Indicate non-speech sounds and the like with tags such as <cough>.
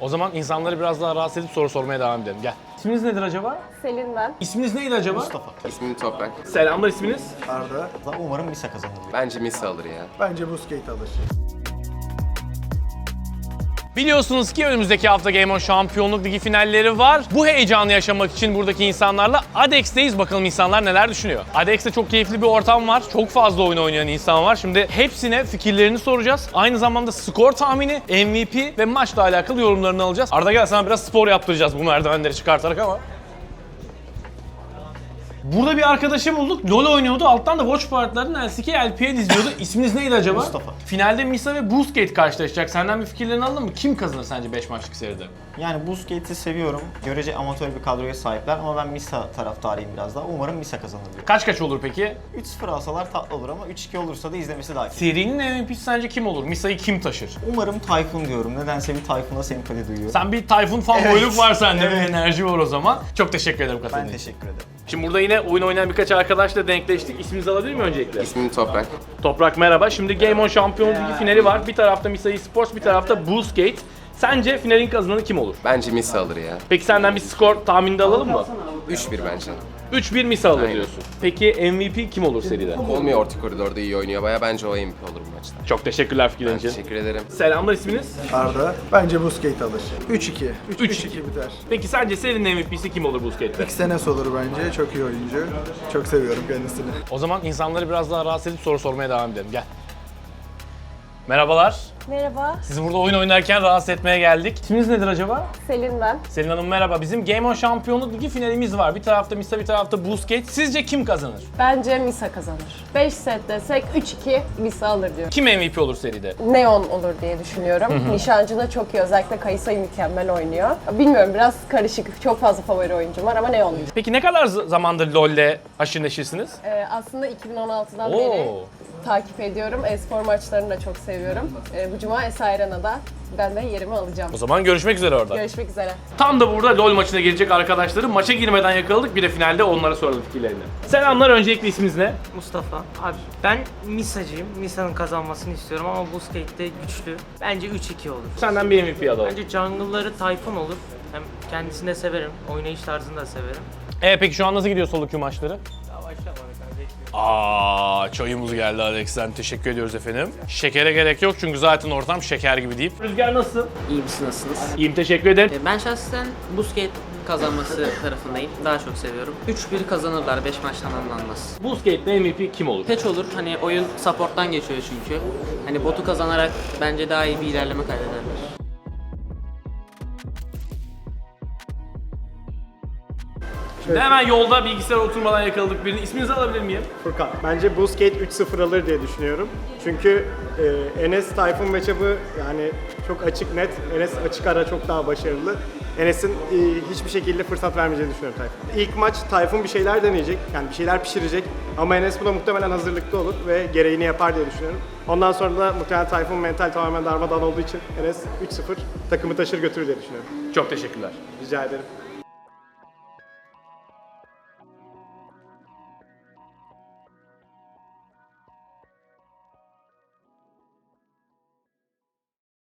O zaman insanları biraz daha rahatsız edip soru sormaya devam edelim. Gel. İsminiz nedir acaba? Selin ben. İsminiz neydi acaba? Mustafa. İsmim Toprak. Selamlar isminiz. Arda. Umarım Misa kazanır. Bence Misa alır ya. Bence Busquets alır. Biliyorsunuz ki önümüzdeki hafta Game On Şampiyonluk Ligi finalleri var. Bu heyecanı yaşamak için buradaki insanlarla Adex'teyiz. Bakalım insanlar neler düşünüyor. Adex'te çok keyifli bir ortam var. Çok fazla oyun oynayan insan var. Şimdi hepsine fikirlerini soracağız. Aynı zamanda skor tahmini, MVP ve maçla alakalı yorumlarını alacağız. Arda gel sana biraz spor yaptıracağız bu merdivenleri çıkartarak ama. Burada bir arkadaşı bulduk. LoL oynuyordu. Alttan da Watch Party'ların LCK LPL izliyordu. <laughs> İsminiz neydi acaba? Mustafa. Finalde Misa ve Busquets karşılaşacak. Senden bir fikirlerini aldın mı? Kim kazanır sence 5 maçlık seride? Yani Busquets'i seviyorum. Görece amatör bir kadroya sahipler ama ben Misa taraftarıyım biraz daha. Umarım Misa kazanır diyor. Kaç kaç olur peki? 3-0 alsalar tatlı olur ama 3-2 olursa da izlemesi daha keyifli. Serinin MVP'si sence kim olur? Misa'yı kim taşır? Umarım Tayfun diyorum. Nedense bir Tayfun'a sempati duyuyorum. Sen bir Tayfun fanboyluk Evet. var sende, bir Evet. enerji var o zaman. Çok teşekkür ederim Ben katıldığın için. teşekkür ederim. Şimdi burada yine oyun oynayan birkaç arkadaşla denkleştik. İsminizi alabilir miyim öncelikle? İsmim Toprak. Toprak merhaba. Şimdi Game On Şampiyonluk Ligi finali var. Bir tarafta Misa Esports, bir tarafta Busquets. Sence finalin kazananı kim olur? Bence Misa alır ya. Peki senden bir skor tahmini de alalım mı? 3-1 bence. 3-1 Misa alır Aynen. diyorsun. Peki MVP kim olur seride? Olmuyor orta koridorda iyi oynuyor baya. Bence o MVP olur bu maçta. Çok teşekkürler fikirlerin için. Teşekkür ederim. Selamlar isminiz? Arda. Bence Busquets alır. 3-2. 3-2. 3-2 biter. Peki sence serinin MVP'si kim olur Busquets'te? Xenes olur bence. Çok iyi oyuncu. Çok seviyorum kendisini. O zaman insanları biraz daha rahatsız edip soru sormaya devam edelim. Gel. Merhabalar. Merhaba. Sizi burada oyun oynarken rahatsız etmeye geldik. İsminiz nedir acaba? Selin ben. Selin Hanım merhaba. Bizim Game On Şampiyonluk Ligi finalimiz var. Bir tarafta Misa, bir tarafta Busquets. Sizce kim kazanır? Bence Misa kazanır. 5 set desek 3-2 Misa alır diyorum. Kim MVP olur seride? Neon olur diye düşünüyorum. Nişancı da çok iyi. Özellikle Kayısay mükemmel oynuyor. Bilmiyorum biraz karışık. Çok fazla favori oyuncum var ama Neon diyeceğim. Peki ne kadar zamandır LoL'le haşır neşirsiniz? Ee, aslında 2016'dan Oo. beri takip ediyorum. E-spor maçlarını da çok seviyorum. Ee, bu cuma Esarena'da ben de yerimi alacağım. O zaman görüşmek üzere orada. Görüşmek üzere. Tam da burada LoL maçına gelecek arkadaşları maça girmeden yakaladık. Bir de finalde onlara soralım fikirlerini. Selamlar. Öncelikle isminiz ne? Mustafa. Abi ben Misa'cıyım. Misa'nın kazanmasını istiyorum ama Busquets de güçlü. Bence 3-2 olur. Senden bir MVP alalım. Bence jungle'ları Tayfun olur. Hem kendisini de severim. Oynayış tarzını da severim. E peki şu an nasıl gidiyor solo queue maçları? Aa çayımız geldi Alex'ten. Teşekkür ediyoruz efendim. Şekere gerek yok çünkü zaten ortam şeker gibi deyip. Rüzgar nasıl? İyi misiniz, nasılsınız? İyiyim teşekkür ederim. E, Ben şahsen Busquets kazanması <laughs> tarafındayım. Daha çok seviyorum. 3-1 kazanırlar, 5 maç tamamlanmaz. Busquets'te MVP kim olur? Peç olur, hani oyun support'tan geçiyor çünkü. Hani botu kazanarak bence daha iyi bir ilerleme kaydederler. Şimdi hemen yolda bilgisayar oturmadan yakaladık birini. İsminizi alabilir miyim? Furkan. Bence Busquets 3-0 alır diye düşünüyorum. Çünkü e, Enes Tayfun matchup'ı yani çok açık net. Enes açık ara çok daha başarılı. Enes'in e, hiçbir şekilde fırsat vermeyeceğini düşünüyorum Tayfun. İlk maç Tayfun bir şeyler deneyecek. Yani bir şeyler pişirecek. Ama Enes buna muhtemelen hazırlıklı olur ve gereğini yapar diye düşünüyorum. Ondan sonra da muhtemelen Tayfun mental tamamen darmadağın olduğu için Enes 3-0 takımı taşır götürür diye düşünüyorum. Çok teşekkürler. Rica ederim.